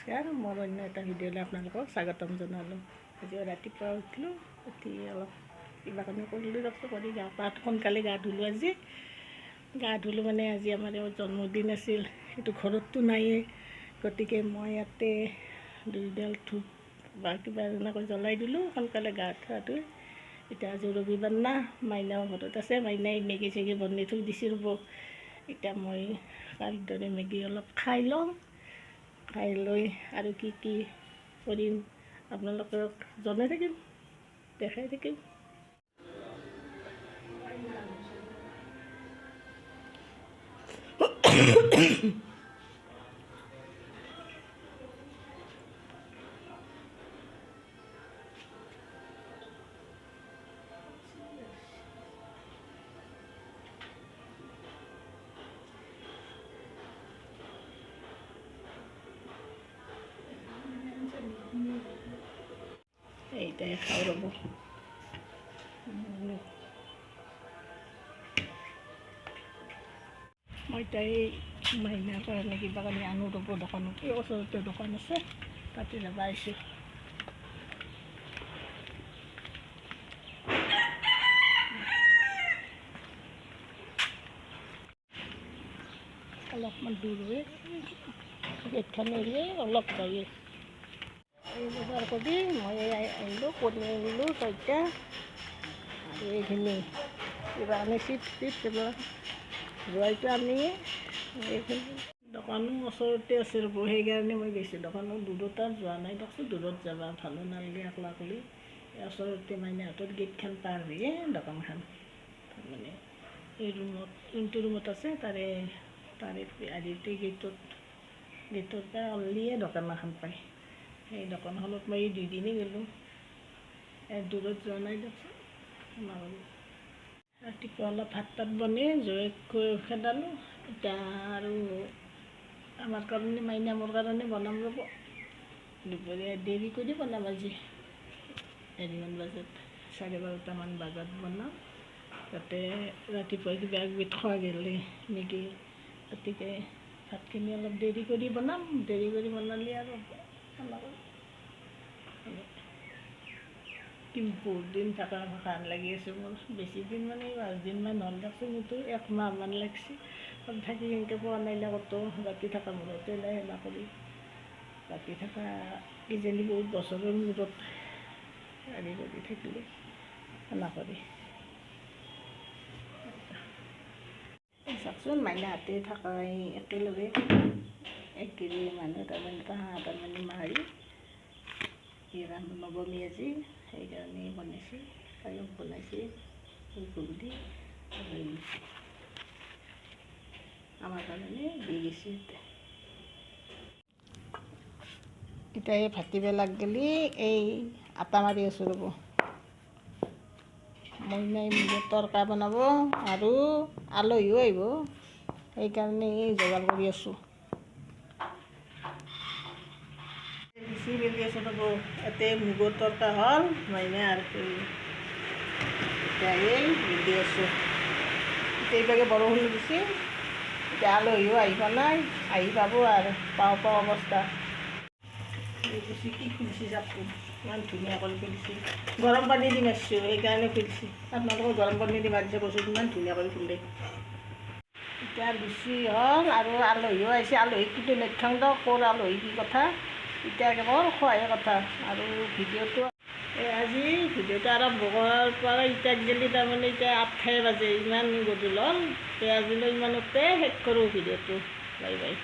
নমস্কাৰ মোৰ অন্য এটা ভিডিঅ'লৈ আপোনালোকক স্বাগতম জনালোঁ আজি ৰাতিপুৱা উঠিলোঁ উঠি অলপ কিবা কানি কৰিলোঁ তাৰপিছত কৰি গা পা সোনকালে গা ধুলোঁ আজি গা ধুলোঁ মানে আজি আমাৰ জন্মদিন আছিল সেইটো ঘৰততো নায়েই গতিকে মই ইয়াতে দুইডাল ধূপ বা কিবা এনেকৈ জ্বলাই দিলোঁ সোনকালে গা ধোৱা ধুই এতিয়া আজি ৰবিবাৰ না মাইনাও ঘৰত আছে মাইনাই মেগী চেগী বনাই থৈ দিছে ৰ'ব এতিয়া মই তাৰ দৰে মেগী অলপ খাই লওঁ খাই লৈ আৰু কি কি কৰিম আপোনালোকক জনাই থাকিম দেখাই থাকিম। খাওঁ ৰ'ব উম। মই তাই মাইনাৰ কাৰণে কিবা কানি আনো ৰ'ব দোকানত। এই ওচৰতে দোকান আছে তাতে যাব আহিছোঁ। অলপমান দূৰ হৈ, গেটখন এৰিয়ে অলপ যায়ে কৰি মই আহিলোঁ কণী আনিলোঁ ছয়টা আৰু এইখিনি। কিবা আনি চিপছ চিপছ এইবিলাক যোৱাইটো আনি এইখিনি। দোকানো ওচৰতে আছে ৰ'ব সেইকাৰণে মই গৈছোঁ। দোকানো আৰু যোৱা নাই। দিয়কচোন দূৰত যাবা ভালো নালাগে অকলে এই ওচৰতে মানে হাতত গেটখন পাৰ হৈয়ে দোকানখন। তাৰমানে এই ৰুমত যোনটো ৰুমত আছে তাৰে তাৰে আদিতে গেটত গেটৰ পৰা অনলিয়ে দোকান এখন পায়। সেই দোকানখনত মই দুইদিনেই গ'লোঁ। দূৰত যোৱা নাই আমাৰ ৰাতিপুৱা অলপ ভাত তাত বনাই জয়কৈ খেদালোঁ, এতিয়া আৰু আমাৰ কাৰণে মাইনা মোৰ কাৰণে বনাম ৰ'ব। দুপৰীয়া দেৰি কৰি বনাম আজি। হেৰিমান বজাত চাৰে বাৰটামান বজাত বনাম। যাতে ৰাতিপুৱা কিবা একবিধ খোৱা গ'লে মেগী গতিকে ভাতখিনি অলপ দেৰি কৰি বনাম। দেৰি কৰি বনালে আৰু কি বহুত দিন থকা ভান লাগি আছে মোৰ। বেছি দিন মানে পাঁচদিনমান হ'ল দেখোন মোৰতো একমাহমান লাগছে। থাকি সেনেকৈ পোৱা নাই ক'তো ৰাতি থকা মূৰতে নাই সেনা কৰি। ৰাতি থকা কিজানি বহুত বছৰৰ মূৰত হেৰি কৰি থাকিলে সেনা কৰি। চাওকচোন মাইনাহাতে থকা এই একেলগে। একেলগে মানুহ তাৰমানে তাহাঁ তাৰমানে মাৰি। এই ৰান্ধ নৱমী আজি সেইকাৰণে বনাইছে পায়স বনাইছে ফুলকবি দি আৰু এই আমাৰ কাৰণে দি গৈছে। এতিয়া এই ভাটিবেলাক গেলি এই আটা মাৰি আছোঁ ৰ'ব মইনাই নিজৰ তৰকা বনাব আৰু আলহীও আহিব সেইকাৰণে এই যোগাৰ কৰি আছোঁ। বিচি মেলি আছোঁ ৰ'ব ইয়াতে মুগৰ তৰকা হ'ল, মাইনা আৰু এতিয়া এই দি আছোঁ এতিয়া বৰষুণ দিছে এতিয়া আলহীও আহি পোৱা নাই। আহি পাব আৰু পাওঁ পাওঁ অৱস্থা এই কি খুলিছে জাপটো ইমান ধুনীয়া কৰি খুলিছে। গৰম পানী দি মাৰিছোঁ সেইকাৰণে খুলিছে। আপোনালোকৰ গৰম পানী দি মাৰিছে কৈছোঁ ইমান ধুনীয়া কৰি খুলিলে। এতিয়া বেছি হ'ল আৰু আলহীও আহিছে আলহীক কিন্তু নেথাং দিয়ক ক'ৰ আলহী কি কথা? এতিয়া কেৱল খোৱাহে কথা। আৰু ভিডিঅ'টো এই আজি ভিডিঅ'টো আৰম্ভ কৰাৰ পৰা এতিয়া গেলি তাৰমানে এতিয়া আঠটাই বাজে ইমান গধূল। হ'ল তে আজিলৈ ইমানতে শেষ কৰোঁ ভিডিঅ'টো। Bye bye.